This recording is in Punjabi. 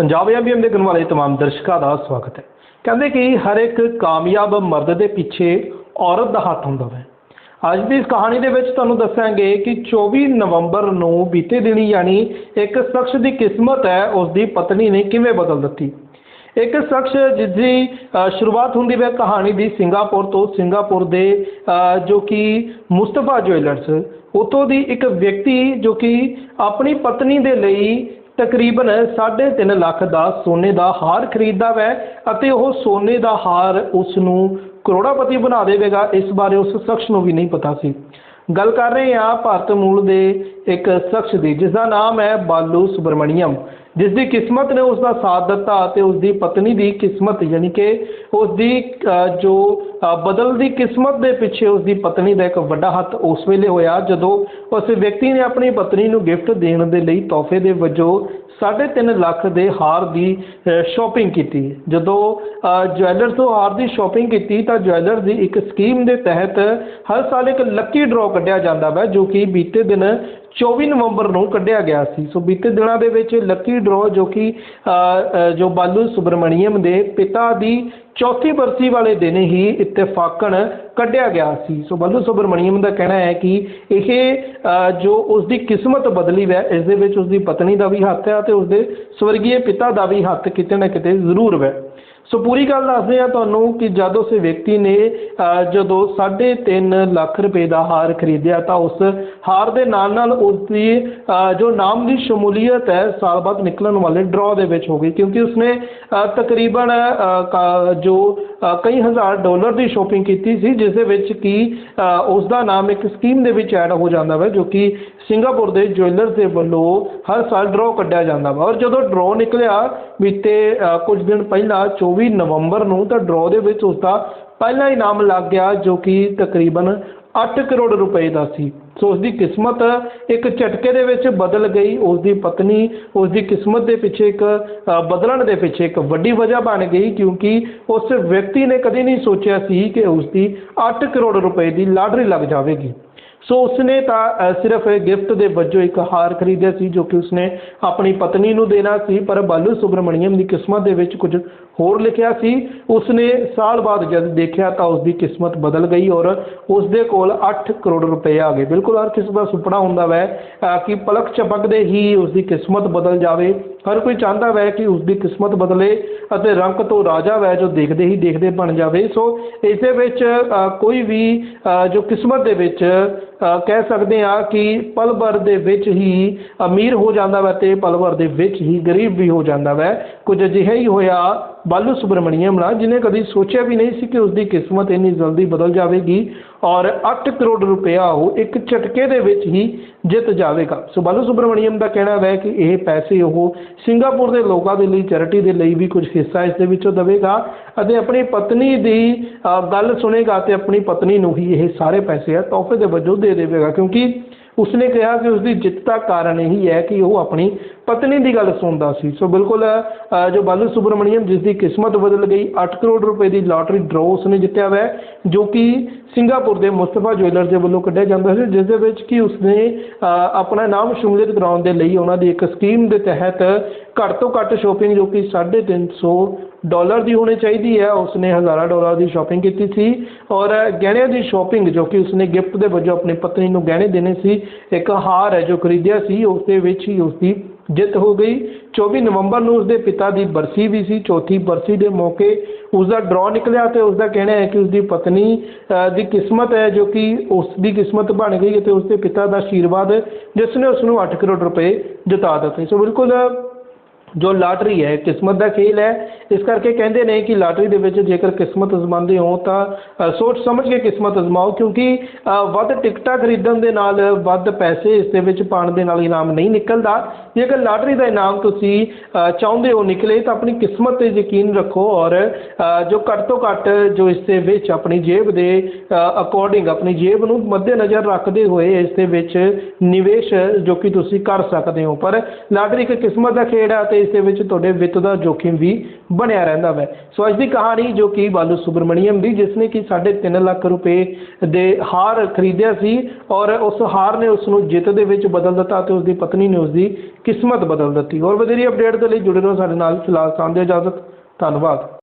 ਪੰਜਾਬ ਐਮਬੀਐਮ ਦੇ ਗਣ ਵਾਲੇ तमाम ਦਰਸ਼ਕਾਂ ਦਾ ਸਵਾਗਤ ਹੈ ਕਹਿੰਦੇ ਕਿ ਹਰ ਇੱਕ ਕਾਮਯਾਬ ਮਰਦ ਦੇ ਪਿੱਛੇ ਔਰਤ ਦਾ ਹੱਥ ਹੁੰਦਾ ਹੈ ਅੱਜ ਦੀ ਇਸ ਕਹਾਣੀ ਦੇ ਵਿੱਚ ਤੁਹਾਨੂੰ ਦੱਸਾਂਗੇ ਕਿ 24 ਨਵੰਬਰ ਨੂੰ ਬੀਤੇ ਦਿਨੀ ਯਾਨੀ ਇੱਕ ਸ਼ਖਸ ਦੀ ਕਿਸਮਤ ਹੈ ਉਸ ਦੀ ਪਤਨੀ ਨੇ ਕਿਵੇਂ ਬਦਲ ਦਿੱਤੀ ਇੱਕ ਸ਼ਖਸ ਜਿਸ ਦੀ ਅ, ਸ਼ੁਰੂਆਤ ਹੁੰਦੀ ਹੈ ਕਹਾਣੀ ਦੀ ਸਿੰਗਾਪੁਰ ਤੋਂ ਸਿੰਗਾਪੁਰ ਦੇ ਅ, ਜੋ ਕਿ ਮੁਸਤਫਾ ਜੁਐਲਰਸ ਉਤੋਂ ਦੀ ਇੱਕ ਵਿਅਕਤੀ ਜੋ ਕਿ ਆਪਣੀ ਪਤਨੀ ਦੇ ਲਈ ਤਕਰੀਬਨ 3.5 ਲੱਖ ਦਾ ਸੋਨੇ ਦਾ ਹਾਰ ਖਰੀਦਦਾ ਹੈ ਅਤੇ ਉਹ ਸੋਨੇ ਦਾ ਹਾਰ ਉਸ ਨੂੰ ਕਰੋੜਾਪਤੀ ਬਣਾ ਦੇਵੇਗਾ। ਇਸ ਬਾਰੇ ਉਸ ਸ਼ਖਸ ਨੂੰ ਵੀ ਨਹੀਂ ਪਤਾ ਸੀ। ਗੱਲ ਕਰ ਰਹੇ ਹਾਂ ਭਾਰਤ ਮੂਲ ਦੇ ਇੱਕ ਸ਼ਖਸ ਦੀ, ਜਿਸ ਦਾ ਨਾਮ ਹੈ ਬਾਲੂ ਸੁਬਰਮਣੀਅਮ ਜਿਸ ਦੀ ਕਿਸਮਤ ਨੇ ਉਸ ਦਾ ਸਾਥ ਦਿੱਤਾ ਅਤੇ ਉਸ ਦੀ ਪਤਨੀ ਦੀ ਕਿਸਮਤ, ਯਾਨੀ ਕਿ ਉਸ ਦੀ ਜੋ ਬਦਲਦੀ ਕਿਸਮਤ ਦੇ ਪਿੱਛੇ ਉਸ ਦੀ ਪਤਨੀ ਦਾ ਇੱਕ ਵੱਡਾ ਹੱਥ ਉਸ ਵੇਲੇ ਹੋਇਆ ਜਦੋਂ ਉਸ ਵਿਅਕਤੀ ਨੇ ਆਪਣੀ ਪਤਨੀ ਨੂੰ ਗਿਫਟ ਦੇਣ ਦੇ ਲਈ ਤੋਹਫੇ ਦੇ ਵਜੋਂ 3.5 ਲੱਖ ਦੇ ਹਾਰ ਦੀ ਸ਼ਾਪਿੰਗ ਕੀਤੀ। ਜਦੋਂ ਜੁਐਲਰ ਤੋਂ ਹਾਰ ਦੀ ਸ਼ਾਪਿੰਗ ਕੀਤੀ ਤਾਂ ਜੁਐਲਰ ਦੀ ਇੱਕ ਸਕੀਮ ਦੇ ਤਹਿਤ ਹਰ ਸਾਲ ਇੱਕ ਲੱਕੀ ਡਰਾਅ ਕੱਢਿਆ ਜਾਂਦਾ ਹੈ ਜੋ ਕਿ ਬੀਤੇ ਦਿਨ 24 ਨਵੰਬਰ ਨੂੰ ਕੱਢਿਆ ਗਿਆ ਸੀ। ਸੋ ਬੀਤੇ ਦਿਨਾਂ ਦੇ ਵਿੱਚ ਲੱਕੀ ਡਰਾਅ ਜੋ ਕਿ ਜੋ ਬਾਲੂ ਸੁਬਰਮਣੀਅਮ ਦੇ ਪਿਤਾ ਦੀ ਚੌਥੀ ਬਰਸੀ ਵਾਲੇ ਦਿਨ ਹੀ ਇਤਫਾਕਨ ਕੱਢਿਆ ਗਿਆ ਸੀ। ਸੋ ਬਾਲੂ ਸੁਬਰਮਣੀਅਮ ਦਾ ਕਹਿਣਾ ਹੈ ਕਿ ਇਹ ਜੋ ਉਸ ਦੀ ਕਿਸਮਤ ਬਦਲੀ ਹੈ ਇਸ ਦੇ ਵਿੱਚ ਉਸ ਦੀ ਪਤਨੀ ਦਾ ਵੀ ਹੱਥ ਹੈ ਅਤੇ ਉਸ ਦੇ ਸਵਰਗੀ ਪਿਤਾ ਦਾ ਵੀ ਹੱਥ ਕਿਤੇ ਨਾ ਕਿਤੇ ਜ਼ਰੂਰ ਹੈ ਸੋ ਪੂਰੀ ਗੱਲ ਦੱਸਦੇ ਆ ਤੁਹਾਨੂੰ ਕਿ ਜਦ ਉਸ ਵਿਅਕਤੀ ਨੇ ਅ, ਜਦੋਂ 3.5 ਲੱਖ ਰੁਪਏ ਦਾ ਹਾਰ ਖਰੀਦਿਆ ਤਾਂ ਉਸ ਹਾਰ ਦੇ ਨਾਲ ਨਾਲ ਉਸ ਦੀ ਜੋ ਨਾਮ ਦੀ ਸ਼ਮੂਲੀਅਤ ਹੈ ਸਾਲ ਬਾਅਦ ਨਿਕਲਣ ਵਾਲੇ ਡਰਾਅ ਦੇ ਵਿੱਚ ਹੋ ਗਈ ਕਿਉਂਕਿ ਉਸਨੇ ਅ, ਤਕਰੀਬਨ ਅ, ਜੋ ਕਈ ਹਜ਼ਾਰ ਡਾਲਰ ਦੀ ਸ਼ੋਪਿੰਗ ਕੀਤੀ ਸੀ ਜਿਸ ਦੇ ਵਿੱਚ ਕਿ ਅ, ਉਸ ਦਾ ਨਾਮ ਇੱਕ ਸਕੀਮ ਦੇ ਵਿੱਚ ਐਡ ਹੋ ਜਾਂਦਾ ਵਾ ਜੋ ਕਿ ਸਿੰਗਾਪੁਰ ਦੇ ਜੁਐਲਰਸ ਦੇ ਵੱਲੋਂ ਹਰ ਸਾਲ ਡਰਾਅ ਕੱਢਿਆ ਜਾਂਦਾ ਵਾ। ਔਰ ਜਦੋਂ ਡਰਾਅ ਨਿਕਲਿਆ ਬੀਤੇ ਕੁਝ ਦਿਨ ਪਹਿਲਾਂ 24 ਨਵੰਬਰ ਨੂੰ ਤਾਂ ਡਰਾਅ ਦੇ ਵਿੱਚ ਉਸ ਦਾ ਪਹਿਲਾ ਇਨਾਮ ਲੱਗ ਗਿਆ ਜੋ ਕਿ ਤਕਰੀਬਨ 8 ਕਰੋੜ ਰੁਪਏ ਦਾ ਸੀ। ਸੋ ਉਸ ਦੀ ਕਿਸਮਤ ਇੱਕ ਝਟਕੇ ਦੇ ਵਿੱਚ ਬਦਲ ਗਈ। ਉਸ ਦੀ ਪਤਨੀ ਉਸ ਦੀ ਕਿਸਮਤ ਦੇ ਪਿੱਛੇ ਇੱਕ ਬਦਲਣ ਦੇ ਪਿੱਛੇ ਇੱਕ ਵੱਡੀ ਵਜ੍ਹਾ ਬਣ ਗਈ ਕਿਉਂਕਿ ਉਸ ਵਿਅਕਤੀ ਨੇ ਕਦੇ ਨਹੀਂ ਸੋਚਿਆ ਸੀ ਕਿ ਉਸ ਦੀ 8 ਕਰੋੜ ਰੁਪਏ ਦੀ ਲਾਟਰੀ ਲੱਗ ਜਾਵੇਗੀ। ਸੋ ਉਸਨੇ ਤਾਂ ਸਿਰਫ ਗਿਫਟ ਦੇ ਵਜੋਂ ਇੱਕ ਹਾਰ ਖਰੀਦਿਆ ਸੀ ਜੋ ਕਿ ਉਸਨੇ ਆਪਣੀ ਪਤਨੀ ਨੂੰ ਦੇਣਾ ਸੀ, ਪਰ ਬਾਲੂ ਸੁਬਰਮਣੀਅਮ ਦੀ ਕਿਸਮਤ ਦੇ ਵਿੱਚ ਕੁਝ ਹੋਰ ਲਿਖਿਆ ਸੀ। ਉਸਨੇ ਸਾਲ ਬਾਅਦ ਜਦ ਦੇਖਿਆ ਤਾਂ ਉਸਦੀ ਕਿਸਮਤ ਬਦਲ ਗਈ ਔਰ ਉਸਦੇ ਕੋਲ 8 ਕਰੋੜ ਰੁਪਏ ਆ ਗਏ। ਬਿਲਕੁਲ ਹਰ ਕਿਸਮ ਦਾ ਸੁਪਨਾ ਹੁੰਦਾ ਵੈ ਕਿ ਪਲਕ ਝਪਕਦੇ ਹੀ ਉਸਦੀ ਕਿਸਮਤ ਬਦਲ ਜਾਵੇ। ਹਰ ਕੋਈ ਚਾਹੁੰਦਾ ਵੈ ਕਿ ਉਸ ਦੀ ਕਿਸਮਤ ਬਦਲੇ ਅਤੇ ਰੰਗ ਤੋਂ ਰਾਜਾ ਵੈ ਜੋ ਦੇਖਦੇ ਹੀ ਦੇਖਦੇ ਬਣ ਜਾਵੇ। ਸੋ ਇਸ ਦੇ ਵਿੱਚ ਕੋਈ ਵੀ ਅ, ਜੋ ਕਿਸਮਤ ਦੇ ਵਿੱਚ ਕਹਿ ਸਕਦੇ ਆ ਕਿ ਪਲ ਭਰ ਦੇ ਵਿੱਚ ਹੀ ਅਮੀਰ ਹੋ ਜਾਂਦਾ ਵੈ ਤੇ ਪਲ ਭਰ ਦੇ ਵਿੱਚ ਹੀ ਗਰੀਬ ਵੀ ਹੋ ਜਾਂਦਾ ਵੈ। ਕੁਝ ਅਜਿਹਾ ਹੀ ਹੋਇਆ। ਬਾਲੂ ਸੁਬਰਮਣੀਅਮ ਨਾਲ ਜਿਹਨੇ ਕਦੀ ਸੋਚਿਆ ਵੀ ਨਹੀਂ ਸੀ ਕਿ ਉਸ ਦੀ ਕਿਸਮਤ ਇੰਨੀ ਜਲਦੀ ਬਦਲ ਜਾਵੇਗੀ ਔਰ 8 ਕਰੋੜ ਰੁਪਇਆ ਉਹ ਇੱਕ ਝਟਕੇ ਦੇ ਵਿੱਚ ਹੀ ਜਿੱਤ ਜਾਵੇਗਾ। ਸੋ ਬਾਲੂ ਸੁਬਰਮਣੀਅਮ ਦਾ ਕਹਿਣਾ ਹੈ ਕਿ ਇਹ ਪੈਸੇ ਉਹ ਸਿੰਗਾਪੁਰ ਦੇ ਲੋਕਾਂ ਦੇ ਲਈ, ਚੈਰਿਟੀ ਦੇ ਲਈ ਵੀ ਕੁਝ ਹਿੱਸਾ ਇਸ ਦੇ ਵਿੱਚੋਂ ਦੇਵੇਗਾ ਅਤੇ ਆਪਣੀ ਪਤਨੀ ਦੀ ਗੱਲ ਸੁਣੇਗਾ ਤੇ ਆਪਣੀ ਪਤਨੀ ਨੂੰ ਹੀ ਇਹ ਸਾਰੇ ਪੈਸੇ ਆ ਤੋਹਫੇ ਦੇ ਵਜੋਂ ਦੇ ਦੇਵੇਗਾ। ਕਿਉਂਕਿ ਉਸਨੇ ਕਿਹਾ ਕਿ ਉਸਦੀ ਜਿੱਤ ਦਾ ਕਾਰਨ ਇਹੀ ਹੈ ਕਿ ਉਹ ਆਪਣੀ ਪਤਨੀ ਦੀ ਗੱਲ ਸੁਣਦਾ ਸੀ। ਸੋ ਬਿਲਕੁਲ ਜੋ ਬਾਲੂ ਸੁਬਰਮਣੀਅਮ ਜਿਸ ਦੀ ਕਿਸਮਤ ਬਦਲ ਗਈ 8 ਕਰੋੜ ਰੁਪਏ ਦੀ ਲਾਟਰੀ ਡਰਾਅ ਉਸਨੇ ਜਿੱਤਿਆ ਹੋਇਆ ਜੋ ਕਿ ਸਿੰਗਾਪੁਰ ਦੇ ਮੁਸਤਫਾ ਜੁਐਲਰ ਦੇ ਵੱਲੋਂ ਕੱਢਿਆ ਜਾਂਦਾ ਸੀ ਜਿਸ ਦੇ ਵਿੱਚ ਕਿ ਉਸਨੇ ਅ, ਆਪਣਾ ਨਾਮ ਸ਼ਮੂਲੀਅਤ ਕਰਾਉਣ ਦੇ ਲਈ ਉਹਨਾਂ ਦੀ ਇੱਕ ਸਕੀਮ ਦੇ ਤਹਿਤ ਘੱਟ ਤੋਂ ਘੱਟ ਸ਼ੋਪਿੰਗ ਜੋ ਕਿ 350 ਡਾਲਰ ਦੀ ਹੋਣੀ ਚਾਹੀਦੀ ਹੈ, ਉਸਨੇ ਹਜ਼ਾਰਾਂ ਡਾਲਰ ਦੀ ਸ਼ਾਪਿੰਗ ਕੀਤੀ ਸੀ ਔਰ ਗਹਿਣਿਆਂ ਦੀ ਸ਼ਾਪਿੰਗ ਜੋ ਕਿ ਉਸਨੇ ਗਿਫਟ ਦੇ ਵਜੋਂ ਆਪਣੀ ਪਤਨੀ ਨੂੰ ਗਹਿਣੇ ਦੇਣੇ ਸੀ, ਇੱਕ ਹਾਰ ਹੈ ਜੋ ਖਰੀਦਿਆ ਸੀ, ਉਸ ਦੇ ਵਿੱਚ ਹੀ ਉਸਦੀ ਜਿੱਤ ਹੋ ਗਈ। 24 ਨਵੰਬਰ ਨੂੰ ਉਸਦੇ ਪਿਤਾ ਦੀ ਬਰਸੀ ਵੀ ਸੀ, ਚੌਥੀ ਬਰਸੀ ਦੇ ਮੌਕੇ ਉਸਦਾ ਦਾ ਨਿਕਲਿਆ ਤੇ ਉਸਦਾ ਕਹਿਣਾ ਹੈ ਕਿ ਉਸਦੀ ਪਤਨੀ ਦੀ ਕਿਸਮਤ ਹੈ ਜੋ ਕਿ ਉਸਦੀ ਕਿਸਮਤ ਬਣ ਗਈ ਤੇ ਉਸਦੇ ਪਿਤਾ ਦਾ ਆਸ਼ੀਰਵਾਦ ਜਿਸ ਨੇ ਉਸ ਨੂੰ 8 ਕਰੋੜ ਰੁਪਏ ਜਿਤਾ ਦਿੱਤੇ। ਸੋ ਬਿਲਕੁਲ ਜੋ ਲਾਟਰੀ ਹੈ, ਕਿਸਮਤ ਦਾ ਖੇਲ ਹੈ ਇਸ ਕਰਕੇ ਕਹਿੰਦੇ ਨੇ ਕਿ ਲਾਟਰੀ ਦੇ ਵਿੱਚ ਜੇਕਰ ਕਿਸਮਤ ਅਜ਼ਮਾਉਂਦੇ ਹੋ ਤਾਂ ਸੋਚ ਸਮਝ ਕੇ ਕਿਸਮਤ ਅਜ਼ਮਾਓ, ਕਿਉਂਕਿ ਵੱਧ ਟਿਕਟਾਂ ਖਰੀਦਣ ਦੇ ਨਾਲ, ਵੱਧ ਪੈਸੇ ਇਸ ਦੇ ਵਿੱਚ ਪਾਉਣ ਦੇ ਨਾਲ ਇਨਾਮ ਨਹੀਂ ਨਿਕਲਦਾ। ਜੇਕਰ ਲਾਟਰੀ ਦਾ ਇਨਾਮ ਤੁਸੀਂ ਚਾਹੁੰਦੇ ਹੋ ਨਿਕਲੇ ਤਾਂ ਆਪਣੀ ਕਿਸਮਤ ਤੇ ਯਕੀਨ ਰੱਖੋ ਔਰ ਜੋ ਘੱਟ ਤੋਂ ਘੱਟ ਜੋ ਇਸ ਦੇ ਵਿੱਚ ਆਪਣੀ ਜੇਬ ਦੇ ਅਕੋਰਡਿੰਗ ਆਪਣੀ ਜੇਬ ਨੂੰ ਮੱਦੇਨਜ਼ਰ ਰੱਖਦੇ ਹੋਏ ਇਸ ਦੇ ਵਿੱਚ ਨਿਵੇਸ਼ ਜੋ ਕਿ ਤੁਸੀਂ ਕਰ ਸਕਦੇ ਹੋ। ਪਰ ਲਾਟਰੀ ਇੱਕ ਕਿਸਮਤ ਦਾ ਖੇਡ ਹੈ ਤੇ ਇਸ ਦੇ ਵਿੱਚ ਤੁਹਾਡੇ ਵਿੱਤ ਦਾ ਜੋਖਿਮ ਵੀ ਬਣਿਆ ਰਹਿੰਦਾ ਵੈ। ਸੋ ਅੱਜ ਦੀ ਕਹਾਣੀ ਜੋ ਕਿ ਬਾਲੂ ਸੁਬਰਮਣੀਅਮ ਦੀ ਜਿਸ ਨੇ ਕਿ 3.5 ਲੱਖ ਰੁਪਏ ਦੇ ਹਾਰ ਖਰੀਦਿਆ ਸੀ ਔਰ ਉਸ ਹਾਰ ਨੇ ਉਸ ਨੂੰ ਜਿੱਤ ਦੇ ਵਿੱਚ ਬਦਲ ਦਿੱਤਾ ਤੇ ਉਸ ਦੀ ਪਤਨੀ ਨੇ ਉਸ ਦੀ ਕਿਸਮਤ ਬਦਲ ਦਿੱਤੀ। ਹੋਰ ਵਧੇਰੀ ਅਪਡੇਟ ਦੇ ਲਈ ਜੁੜੇ ਰਹੋ ਸਾਡੇ ਨਾਲ ਫਿਲਹਾਲ, ਸਾਂਝੇ ਇਜਾਜ਼ਤ, ਧੰਨਵਾਦ।